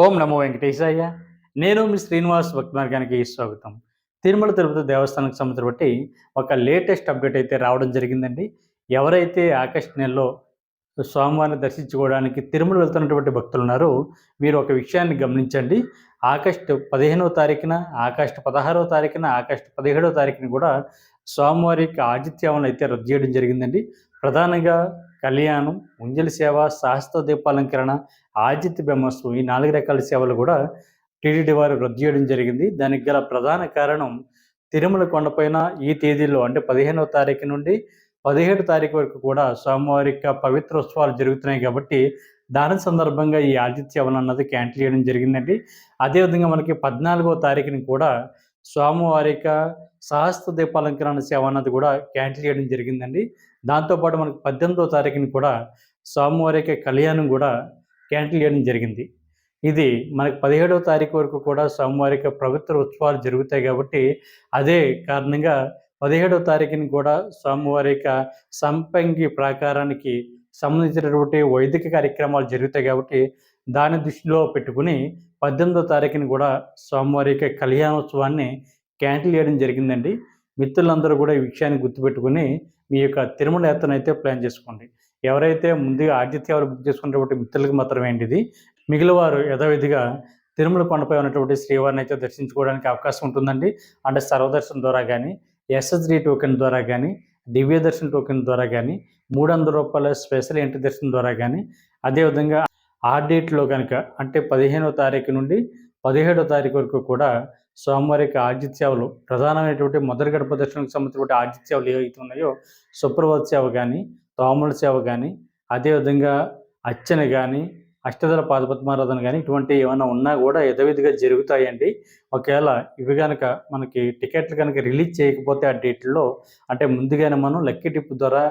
ఓం నమో వెంకటేశాయ. నేను మీ శ్రీనివాస్ భక్తి మార్గానికి స్వాగతం. తిరుమల తిరుపతి దేవస్థానానికి సంబంధించి బట్టి ఒక లేటెస్ట్ అప్డేట్ అయితే రావడం జరిగిందండి. ఎవరైతే ఆగస్ట్ నెలలో స్వామివారిని దర్శించుకోవడానికి తిరుమల వెళ్తున్నటువంటి భక్తులు ఉన్నారో మీరు ఒక విషయాన్ని గమనించండి. ఆగస్టు పదిహేనవ తారీఖున ఆగస్టు పదహారవ తారీఖున ఆగస్టు పదిహేడో తారీఖున కూడా స్వామివారి యొక్క ఆతిథ్యాలను అయితే రద్దు చేయడం జరిగిందండి. ప్రధానంగా కళ్యాణం ముంజలి సేవ శాస్త్ర దీపాలంకరణ ఆజిత్ బ్రహ్మస్వం ఈ నాలుగు రకాల సేవలు కూడా టీటీడీ వారు రద్దు చేయడం జరిగింది. దానికి గల ప్రధాన కారణం తిరుమల కొండపైన ఈ తేదీలో అంటే పదిహేనవ తారీఖు నుండి పదిహేడు తారీఖు వరకు కూడా స్వామివారిక పవిత్ర ఉత్సవాలు జరుగుతున్నాయి కాబట్టి దాని సందర్భంగా ఈ ఆదిత్య సేవలు అన్నది క్యాన్సిల్ చేయడం జరిగిందండి. అదేవిధంగా మనకి పద్నాలుగో తారీఖుని కూడా స్వామివారిక సహస్త దీపాలంకరణ సేవ అన్నది కూడా క్యాన్సిల్ చేయడం జరిగిందండి. దాంతోపాటు మనకు పద్దెనిమిదో తారీఖుని కూడా స్వామివారికి కళ్యాణం కూడా క్యాన్సిల్ చేయడం జరిగింది. ఇది మనకు పదిహేడవ తారీఖు వరకు కూడా స్వామివారికి ప్రభుత్వ ఉత్సవాలు జరుగుతాయి కాబట్టి అదే కారణంగా పదిహేడవ తారీఖుని కూడా స్వామివారి యొక్క సంపంగి ప్రాకారానికి సంబంధించినటువంటి వైదిక కార్యక్రమాలు జరుగుతాయి కాబట్టి దాని దృష్టిలో పెట్టుకుని పద్దెనిమిదో తారీఖుని కూడా స్వామివారి యొక్క కళ్యాణోత్సవాన్ని క్యాన్సిల్ చేయడం జరిగిందండి. మిత్రులందరూ కూడా ఈ విషయాన్ని గుర్తుపెట్టుకుని మీ యొక్క తిరుమల యాత్రను అయితే ప్లాన్ చేసుకోండి. ఎవరైతే ముందుగా ఆతిథ్యాలు బుక్ చేసుకున్నటువంటి మిత్రులకు మాత్రమే ఇది మిగిలినవారు యథావిధిగా తిరుమల కొండపై ఉన్నటువంటి శ్రీవారిని అయితే దర్శించుకోవడానికి అవకాశం ఉంటుందండి. అంటే సర్వదర్శనం ద్వారా కానీ ఎస్ఎస్డి టోకెన్ ద్వారా కానీ దివ్య దర్శన టోకెన్ ద్వారా కానీ మూడు వందల రూపాయల స్పెషల్ ఎంట్రీ దర్శనం ద్వారా కానీ అదేవిధంగా ఆ డేట్లో కనుక అంటే పదిహేనో తారీఖు నుండి పదిహేడో తారీఖు వరకు కూడా స్వామివారి యొక్క ఆతిథ్యాలు ప్రధానమైనటువంటి మొదటి గడప దర్శనానికి సంబంధించినటువంటి ఆతిథ్యాలు ఏవైతే ఉన్నాయో సుప్రభాత సేవ కానీ తోముల సేవ కానీ అదేవిధంగా అర్చన కానీ అష్టదళ పాదపద్మారాధన కానీ ఇటువంటి ఏమైనా ఉన్నా కూడా యథవిధిగా జరుగుతాయండి. ఒకవేళ ఇవి కనుక మనకి టికెట్లు కనుక రిలీజ్ చేయకపోతే ఆ డేట్లో అంటే ముందుగానే మనం లక్కీ టిప్ ద్వారా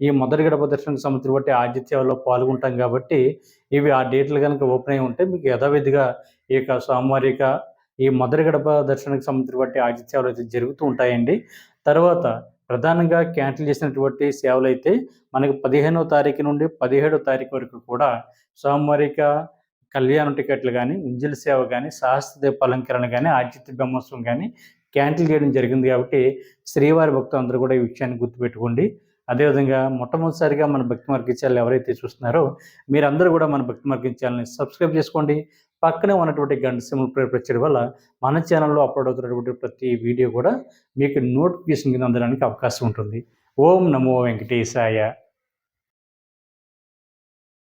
ఈ మొదటి గడప దర్శనం సంబంధించిన బట్టి ఆతిథ్యాల్లో పాల్గొంటాం కాబట్టి ఇవి ఆ డేట్లు కనుక ఓపెన్ అయి ఉంటే మీకు యథావిధిగా ఈ యొక్క స్వామివారి ఈ మొదటి గడప దర్శనానికి సంబంధించిన బట్టి సేవలు అయితే జరుగుతూ ఉంటాయండి. తర్వాత ప్రధానంగా క్యాన్సిల్ చేసినటువంటి సేవలు అయితే మనకి పదిహేనవ తారీఖు నుండి పదిహేడో తారీఖు వరకు కూడా సోమవారిక కళ్యాణ టికెట్లు కానీ ఉంజల సేవ కానీ సహస్ర అలంకరణ కానీ ఆతిథ్య బ్రహ్మోత్సవం కానీ క్యాన్సిల్ చేయడం జరిగింది కాబట్టి శ్రీవారి భక్తులందరూ కూడా ఈ విషయాన్ని గుర్తుపెట్టుకోండి. అదేవిధంగా మొట్టమొదటిసారిగా మన భక్తి మార్గ ఛానల్ ఎవరైతే చూస్తున్నారో మీరందరూ కూడా మన భక్తి మార్గించాలని ఛానల్ని సబ్స్క్రైబ్ చేసుకోండి. పక్కనే ఉన్నటువంటి గంట సింబల్ ప్రేరేపించడం వల్ల మన ఛానల్లో అప్లోడ్ అవుతున్నటువంటి ప్రతి వీడియో కూడా మీకు నోటిఫికేషన్ కింద అందడానికి అవకాశం ఉంటుంది. ఓం నమో వెంకటేశాయ.